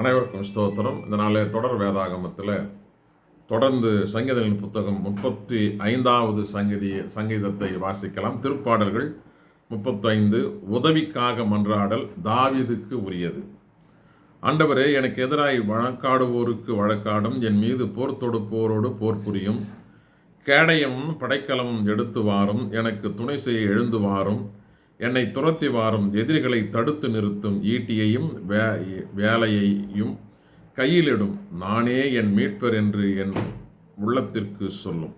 அனைவருக்கும் ஸ்தோத்திரம். இந்த நாளே தொடர் வேதாகமத்தில் தொடர்ந்து சங்கீதங்களின் புத்தகம் முப்பத்தி ஐந்தாவது சங்கீதி சங்கீதத்தை வாசிக்கலாம். திருப்பாடல்கள் முப்பத்தைந்து உதவிக்காக மன்றாடல் தாவிதுக்கு உரியது. ஆண்டவரே எனக்கு எதிராய் வழக்காடுவோருக்கு வழக்காடும் என் மீது போர் தொடுப்போரோடு போர் புரியும். கேடயம் படைக்கலமும் எடுத்து வாரும் எனக்கு துணை செய்ய எழுந்து வாரும். என்னை துரத்தி வாரும் எதிரிகளை தடுத்து நிறுத்தும் ஈட்டியையும் வே- வேலையையும் கையிலிடும். நானே என் மீட்பர் என்று என் உள்ளத்திற்கு சொல்லும்.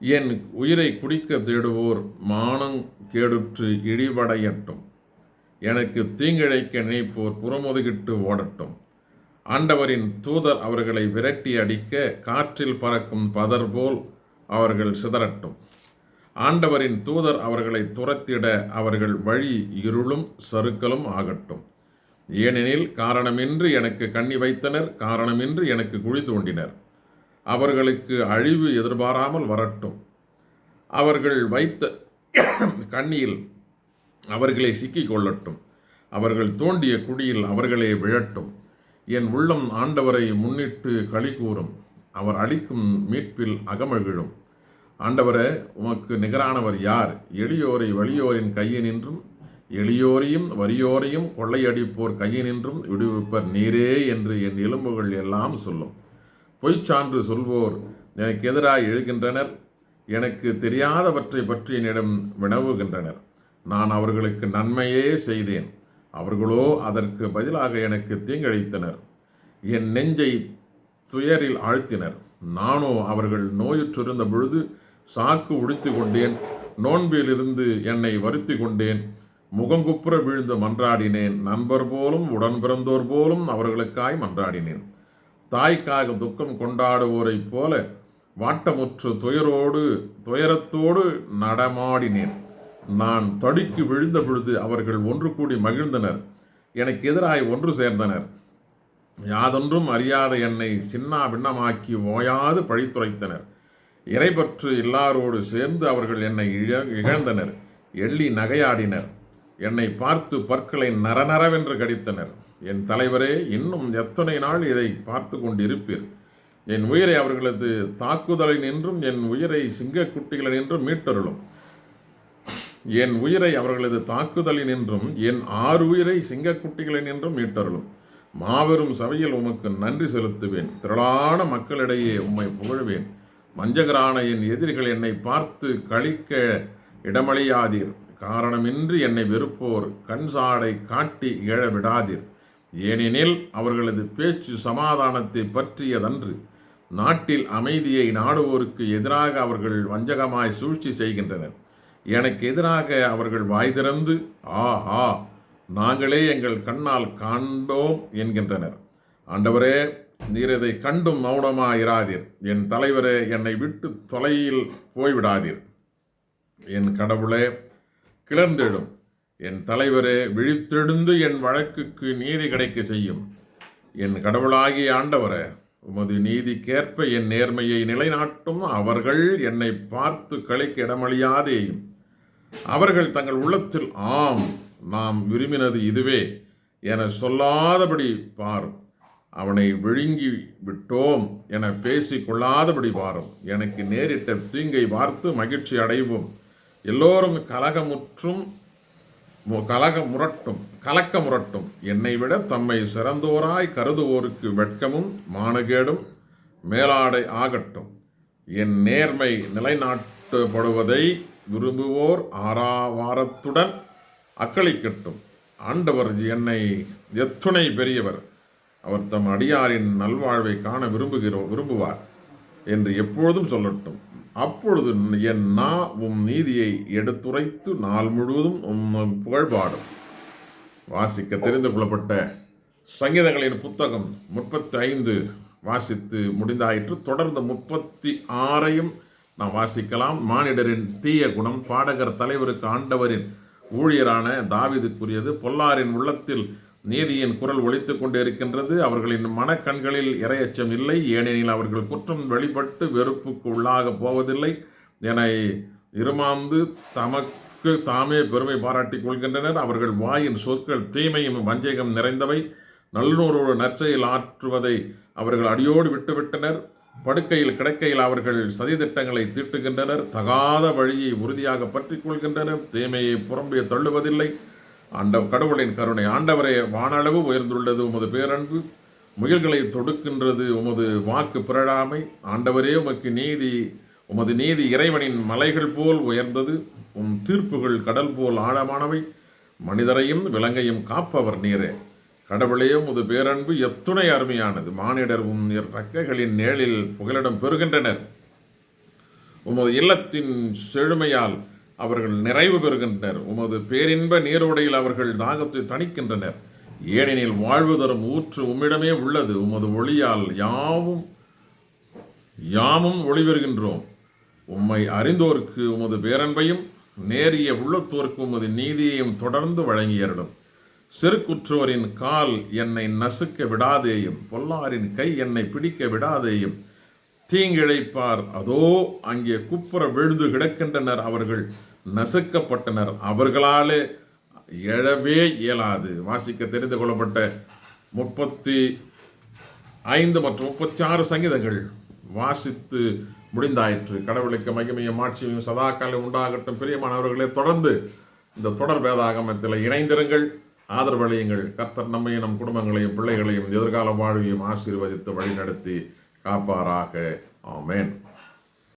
என் உயிரை குடிக்க தேடுவோர் மானம் கேடுற்று இழிவடையட்டும் எனக்கு தீங்கிழைக்க நினைப்போர் புறமுதுகிட்டு ஓடட்டும். ஆண்டவரின் தூதர் அவர்களை விரட்டி அடிக்க காற்றில் பறக்கும் பதர் போல் அவர்கள் சிதறட்டும். ஆண்டவரின் தூதர் அவர்களை துரத்திட அவர்கள் வழி இருளும் சறுக்கலும் ஆகட்டும். ஏனெனில் காரணமின்றி எனக்கு கண்ணி வைத்தனர் காரணமின்றி எனக்கு குழி தோண்டினர். அவர்களுக்கு அழிவு எதிர்பாராமல் வரட்டும். அவர்கள் வைத்த கண்ணியில் அவர்களை சிக்கிக் கொள்ளட்டும் அவர்கள் தோண்டிய குடியில் அவர்களே விழட்டும். என் உள்ளம் ஆண்டவரை முன்னிட்டு களி கூறும். அவர் அளிக்கும் மீட்பில் அகமகிழும். ஆண்டவரே உமக்கு நிகரானவர் யார்? எளியோரை வலியோரின் கையினின்றும் எளியோரையும் வறியோரையும் கொள்ளையடிப்போர் கையினின்றும் விடுவிப்பர் நீரே என்று என் எலும்புகள் எல்லாம் சொல்லும். பொய்ச்சான்று சொல்வோர் எனக்கு எதிராக எழுகின்றனர் எனக்கு தெரியாதவற்றை பற்றி என்னிடம் வினவுகின்றனர். நான் அவர்களுக்கு நன்மையே செய்தேன் அவர்களோ அதற்கு பதிலாக எனக்கு தீங்கிழைத்தனர் என் நெஞ்சை துயரில் ஆழ்த்தினர் நானோ அவர்கள் நோயுற்றிருந்த பொழுது சாக்கு உடித்து கொண்டேன் நோன்பிலிருந்து என்னை வருத்தி கொண்டேன் முகங்குப்புற வீழ்ந்து மன்றாடினேன். நண்பர் போலும் உடன் பிறந்தோர் போலும் அவர்களுக்காய் மன்றாடினேன். தாய்க்காக துக்கம் கொண்டாடுவோரைப் போல வாட்டமுற்று துயரோடு துயரத்தோடு நடமாடினேன். நான் தடுக்கி விழுந்த பொழுது அவர்கள் ஒன்று கூடி மகிழ்ந்தனர். எனக்கு எதிராய் ஒன்று சேர்ந்தனர். யாதொன்றும் அறியாத என்னை சின்னா பின்னமாக்கி ஓயாது பழித்துரைத்தனர். இறைபற்று எல்லாரோடு சேர்ந்து அவர்கள் என்னை இழ இழந்தனர் எள்ளி நகையாடினர். என்னை பார்த்து பற்களை நரநரவென்று கடித்தனர். என் தலைவரே இன்னும் எத்தனை நாள் இதை பார்த்து கொண்டிருப்பீர்? என் உயிரை அவர்களது தாக்குதலில் நின்றும் என் உயிரை சிங்கக்குட்டிகளினின்றும் மீட்டருளும். என் உயிரை அவர்களது தாக்குதலில் நின்றும் என் ஆறு உயிரை சிங்கக்குட்டிகளில் நின்றும் மீட்டருளும். மாபெரும் சபையில் உமக்கு நன்றி செலுத்துவேன். திரளான மக்களிடையே உம்மை புகழ்வேன். வஞ்சகரான எதிரிகள் என்னை பார்த்து கழிக்க இடமளியாதீர். காரணமின்றி என்னை வெறுப்போர் கண் சாடை காட்டி இழ விடாதீர் ஏனெனில் அவர்களது பேச்சு சமாதானத்தை பற்றியதன்று. நாட்டில் அமைதியை நாடுவோருக்கு எதிராக அவர்கள் வஞ்சகமாய் சூழ்ச்சி செய்கின்றனர். எனக்கு எதிராக அவர்கள் வாய் திறந்து ஆ ஆ நாங்களே எங்கள் கண்ணால் காண்டோம் என்கின்றனர். ஆண்டவரே நீர் இதை கண்டும் மௌனமாயிராதீர் என் தலைவரே என்னை விட்டு தொலையில் போய்விடாதீர். என் கடவுளே கிளர்ந்தெழும். என் தலைவரே விழித்தெழுந்து என் வழக்குக்கு நீதி கிடைக்க செய்யும். என் கடவுளாகிய ஆண்டவரே உமது நீதிக்கேற்ப என் நேர்மையை நிலைநாட்டும். அவர்கள் என்னை பார்த்து கழிக்க இடமளியாதேயும். அவர்கள் தங்கள் உள்ளத்தில் ஆம் நாம் விரும்பினது இதுவே என சொல்லாதபடி பாரும். அவனை விழுங்கி விட்டோம் என பேசி கொள்ளாதபடி பாரும் எனக்கு நேரிட்ட தீங்கை பார்த்து மகிழ்ச்சி அடைவோம். எல்லோரும் கலகமுற்றும் கலக முரட்டும் கலக்க முரட்டும் என்னை விட தம்மை சிறந்தோராய் கருதுவோருக்கு வெட்கமும் மானகேடும் மேலாடை ஆகட்டும். என் நேர்மை நிலைநாட்டப்படுவதை விரும்புவோர் ஆறாவாரத்துடன் அக்களிக்கட்டும். ஆண்டவர் என்னை எத்துணை பெரியவர். அவர் தம் அடியாரின் நல்வாழ்வை காண விரும்புகிறோம் விரும்புவார் என்று எப்பொழுதும் சொல்லட்டும். அப்பொழுது என் நா உம் நீதியை எடுத்துரைத்து நாள் முழுவதும் உம் புகழ்பாடும். வாசிக்க தெரிந்து கொள்ளப்பட்ட சங்கீதங்களின் புத்தகம் முப்பத்தி ஐந்து வாசித்து முடிந்தாயிற்று. தொடர்ந்து முப்பத்தி ஆறையும் நாம் வாசிக்கலாம். மானிடரின் தீய குணம் பாடகர் தலைவருக்கு ஆண்டவரின் ஊழியரான தாவிதுக்குரியது. பொல்லாரின் உள்ளத்தில் நீதியின் குரல் ஒழித்து கொண்டே இருக்கின்றது அவர்களின் மனக்கண்களில் இரையச்சம் இல்லை. ஏனெனில் அவர்கள் குற்றம் வெளிப்பட்டு வெறுப்புக்கு உள்ளாக போவதில்லை என இருமாந்து தமக்கு தாமே பெருமை பாராட்டிக் கொள்கின்றனர். அவர்கள் வாயின் சொற்கள் தீமையும் வஞ்சகம் நிறைந்தவை. நல்லுணர்வோடு நற்செயல் ஆற்றுவதை அவர்கள் அடியோடு விட்டுவிட்டனர். படுக்கையில் கிடக்கையில் அவர்கள் சதித்திட்டங்களை தீட்டுகின்றனர். தகாத வழியை உறுதியாக பற்றிக் கொள்கின்றனர். தீமையை புறம்பே தள்ளுவதில்லை. ஆண்ட கடவுளின் கருணை. ஆண்டவரே வானளவு உயர்ந்துள்ளது உமது பேரன்பு முயல்களை தொடுக்கின்றது உமது வாக்கு பிறழாமை. ஆண்டவரே உமக்கு நீதி உமது நீதி இறைவனின் மலைகள் போல் உயர்ந்தது உம் தீர்ப்புகள் கடல் போல் ஆழமானவை. மனிதரையும் விலங்கையும் காப்பவர் நீரே. கடவுளே உமது பேரன்பு எத்துணை அருமையானது. மானிடர் உம் இறக்கைகளின் நேளில் புகலிடம் பெறுகின்றனர். உமது இல்லத்தின் செழுமையால் அவர்கள் நிறைவு பெறுகின்றனர். உமது பேரின்ப நீரோடையில் அவர்கள் தாகத்தை தணிக்கின்றனர். ஏனெனில் வாழ்வு தரும் ஊற்று உம்மிடமே உள்ளது. உமது ஒளியால் யாவும் யாமும் ஒளிபெறுகின்றோம் உம்மை அறிந்தோருக்கு உமது பேரன்பையும் நேரிய உள்ளத்தோருக்கு உமது நீதியையும் தொடர்ந்து வழங்கியரிடும் செருக்குற்றோரின் கால் என்னை நசுக்க விடாதேயும் பொல்லாரின் கை என்னை பிடிக்க விடாதேயும். தீங்கிழைப்பார். அதோ அங்கே குப்புற விழுந்து கிடக்கின்றனர் அவர்கள். நசுக்கப்பட்டனர் அவர்களாலே எழவே இயலாது. வாசிக்க தெரிந்து கொள்ளப்பட்ட முப்பத்தி ஐந்து மற்றும் முப்பத்தி ஆறு சங்கீதங்கள் வாசித்து முடிந்தாயிற்று. கடவுளுக்கு மகிமையும் ஆட்சியும் காலம் உண்டாகட்டும். பிரியமானவர்களே தொடர்ந்து இந்த தொடர் வேதாகமத்தில் இணைந்திருங்கள். ஆதரவழியுங்கள் கத்தர் நம்மையும் நம் குடும்பங்களையும் பிள்ளைகளையும் எதிர்கால வாழ்வையும் ஆசீர்வதித்து வழிநடத்தி காப்பாராக. ஆமேன்.